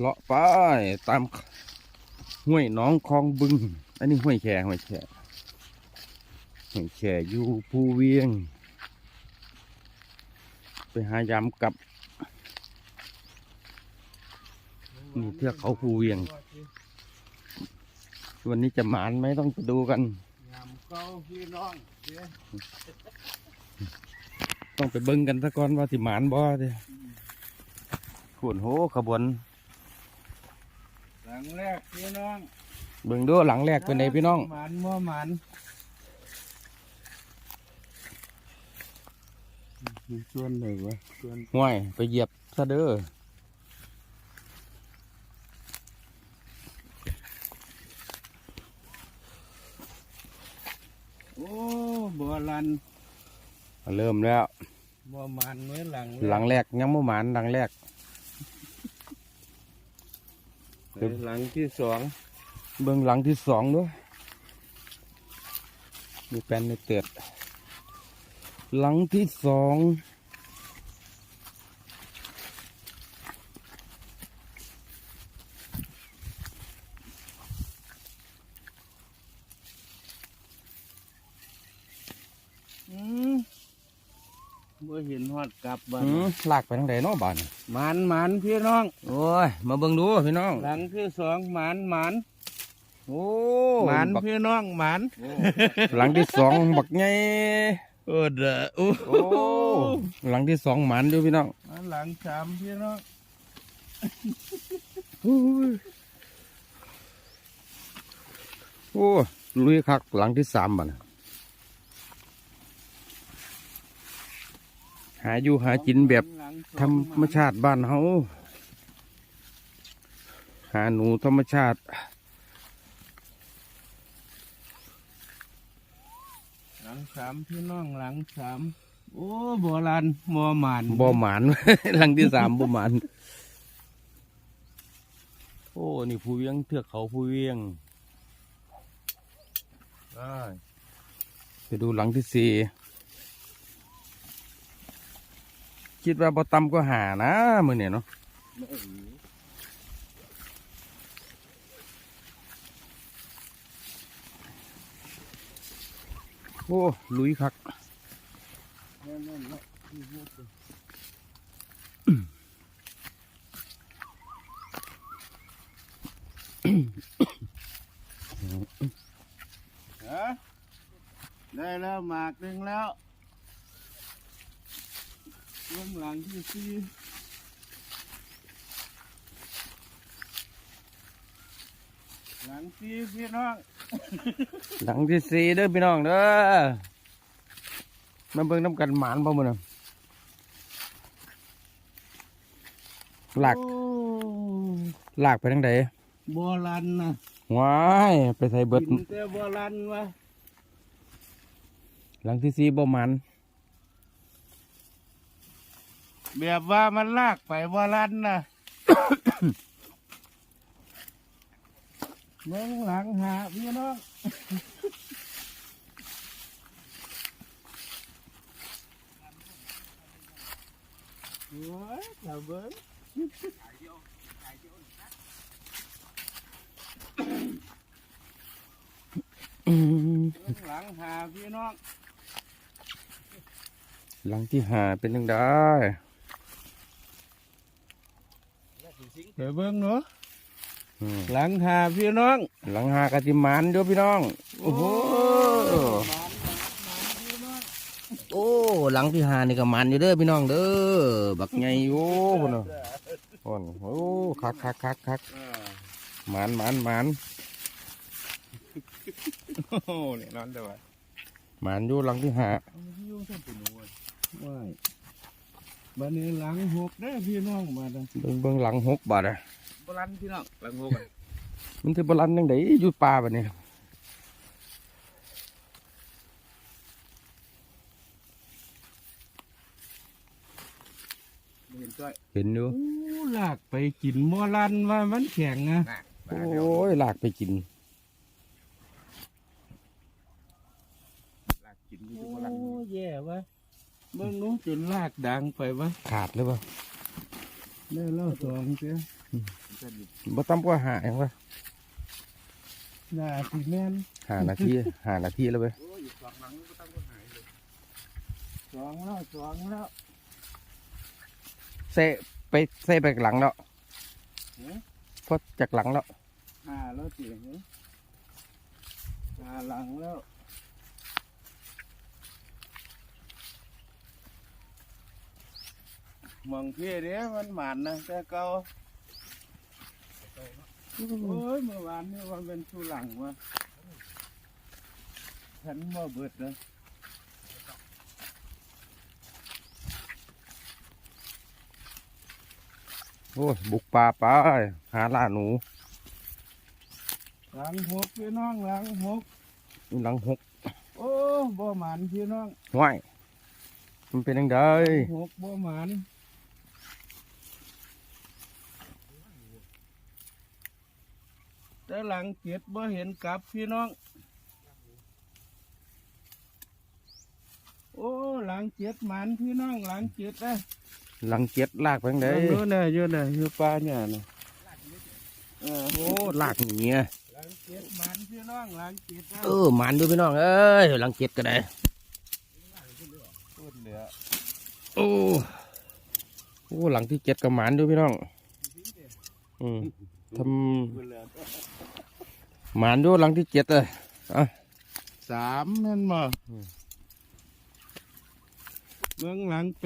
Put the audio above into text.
เลาะไปตามห้วยน้องคลองบึง อันนี้ห้วยแค่ห้วยแค่ห้วยแค่อยู่ภูเวียง ไปหายามกับนี่เทือกเขาภูเวียง วันนี้จะหมานไหมต้องไปดูกัน ต้องไปเบิ่งกันซะก่อนว่าสิหมานบ่เด้ขวนโหขบวน งแรกพี่น้องเบิ่งดูหลังแรกเป็นไงพี่น้องหมันมั่วหมันชวนเลยวะชวนห่วย ไปเหยียบซะเด้อโอ้บัวลันเริ่มแล้ว บัวหมันไว้หลังหลังแรกยังไม่หมานหลังแรก เดี๋ยว หลังที่สองเบิ่งหลังที่สองด้วยมีแป้นในเตือดหลังที่สอง บัเห็นหอดกลับบ้านอืมลากไปทางใดเนาะบ้านนี่หมันหมันพี่น้อง โอ้ย มาเบิ่งดูพี่น้อง หลังที่สองหมันหมันโอ้หมันบักพี่น้องหมันหลังที่สองบักไงโอ้เด้อโอ้โอ้หลังที่สองหมันอยู่พี่น้องหลังสามพี่น้องโอ้ลุยคักหลังที่สามบัดน่ะ หาอยู่หากินแบบหลังสองธรรมชาติบ้านเฮาหาหนูธรรมชาติหลังสามพี่น้องหลังสามโอ้โบราณบัวหมันบ่หมานหลังที่สามบ่หมานโอ้นี่ภูเวียงเทือกเขาภูเวียงได้ไปดูหลังที่สี่ คิดว่าบ่ต่ำก็หานะมือเนี่ยเนาะโอ้ลุยคักได้แล้วหมากหนึ่งแล้ว มหลังที่สี่หลังสี่พี่น้องหลังที่สี่เด้อพี่น้องเด้อมาเบิ่งน้ำกันหมานบ่มื้อน่ะลากโอ้ลากไปทางใดโบราณนะว้ายไปใส่เบิดกินแต่โบราณวะหลังที่สี่บ่หมัน แบบว่ามันลากไปโบราณนะเมืองหลังหาพี่น้องโอ้ยตาเบิ้งอืมเมืองหลังหาพี่น้อง หลังที่ห้าเป็นจังได เดี๋ยวเบิ้งเนาะอืมหลังหาพี่น้อง หลังหากะสิหมานเด้อพี่น้อง โอ้โหโอ้หลังที่ห้านี่ก็หมันอยู่เด้อพี่น้องเด้อบักใหญ่อยู่พุ่นน่ะพุ่นโอ้คักคักคักคักหมานหมานหมานโอ้โหเนี่ยนอนแต่ว่าหมานอยู่หลังที่ห้าว้าย บันนี้หลังหกได้อพี่น้องมาดังเบิ่งเบิ่งหลังหกบาทอะโบราณพี่น้องหลังหกมันสิบรันยังไงอยู่ป่าบัดนี้เห็นจ้อยเห็นอยู่โอ้ลากไปกินโบราณว่ามันแข็งอะโอ้ยลากไปกินลากกินอยู่โบราณโอ้แย่วะ เบิ่งหนู้จนลากดังไปวะขาดหรือเปล่าได้แล้วสองเจ้าบ่ต่ำกว่าหาเองวะหน้าสีแม่นหานาทีหานาทีแล้วเว้ยสองแล้วสองแล้วเซะไปเซะไปหลังแล้วเอ๊ะพอจากหลังแล้วห้าแล้วเสียงห้าหลังแล้ว มองพี่เด้มันหมันนะแต่เก่าโอ้ยเมื่อวานนี่ว่าเป็นสุหลังวะฉันบ่เบิดเลยโอ้ยบุกป่าไปหาล่าหนูหลังหกพี่น้องหลังหกหลังหกโอ้บ่หมันพี่น้องห้วยมันเป็นยังไงหกบ่หมัน แต่หลังเจ็ดบ่เห็นกลับพี่น้อง โอ้หลังเจ็ดหมันพี่น้องหลังเจ็ดนะหลังเจ็ดลากไปยังไงเยอะเลยเยอะเลยอยู่ป่าเนี่ยนะเออโอ้ลากหนีอะหลังเจ็ดหมันพี่น้องหลังเจ็ดนะเออหมันดูพี่น้องเอ้ยหลังเจ็ดก็ได้พูดเหลือโอ้โอ้หลังที่เจ็ดก็หมันดูพี่น้อง อืมทพูดเหลือำ หมันดูหลังที่เจ็ดเลยอะสามนั่นบ่เมืองหลังเป็ด